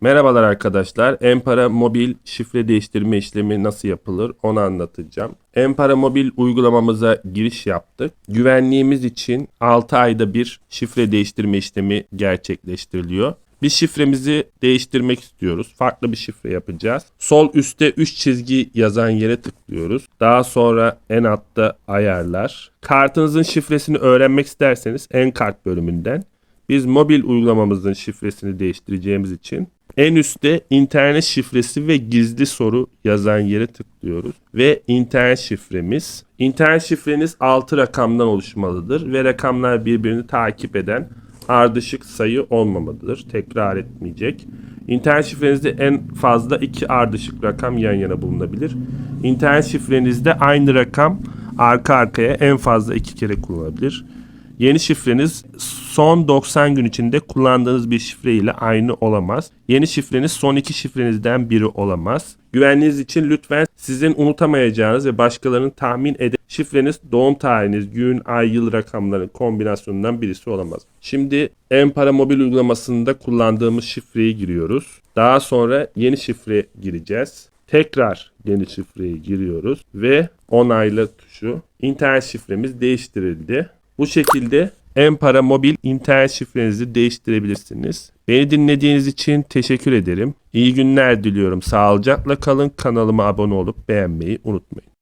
Merhabalar arkadaşlar. Empara Mobil şifre değiştirme işlemi nasıl yapılır onu anlatacağım. Empara Mobil uygulamamıza giriş yaptık. Güvenliğimiz için 6 ayda bir şifre değiştirme işlemi gerçekleştiriliyor. Biz şifremizi değiştirmek istiyoruz. Farklı bir şifre yapacağız. Sol üstte 3 çizgi yazan yere tıklıyoruz. Daha sonra en altta ayarlar. Kartınızın şifresini öğrenmek isterseniz en kart bölümünden biz mobil uygulamamızın şifresini değiştireceğimiz için en üstte internet şifresi ve gizli soru yazan yere tıklıyoruz. Ve internet şifremiz. İnternet şifreniz 6 rakamdan oluşmalıdır ve rakamlar birbirini takip eden ardışık sayı olmamalıdır. Tekrar etmeyecek. İnternet şifrenizde en fazla iki ardışık rakam yan yana bulunabilir. İnternet şifrenizde aynı rakam arka arkaya en fazla iki kere kullanılabilir. Yeni şifreniz son 90 gün içinde kullandığınız bir şifre ile aynı olamaz. Yeni şifreniz son iki şifrenizden biri olamaz. Güvenliğiniz için lütfen sizin unutamayacağınız ve başkalarının tahmin ede şifreniz doğum tarihiniz, gün, ay, yıl rakamların kombinasyonundan birisi olamaz. Şimdi Empara mobil uygulamasında kullandığımız şifreyi giriyoruz. Daha sonra yeni şifre gireceğiz. Tekrar yeni şifreyi giriyoruz ve onayla tuşu. İnternet şifremiz değiştirildi. Bu şekilde Empara mobil internet şifrenizi değiştirebilirsiniz. Beni dinlediğiniz için teşekkür ederim. İyi günler diliyorum. Sağlıcakla kalın. Kanalıma abone olup beğenmeyi unutmayın.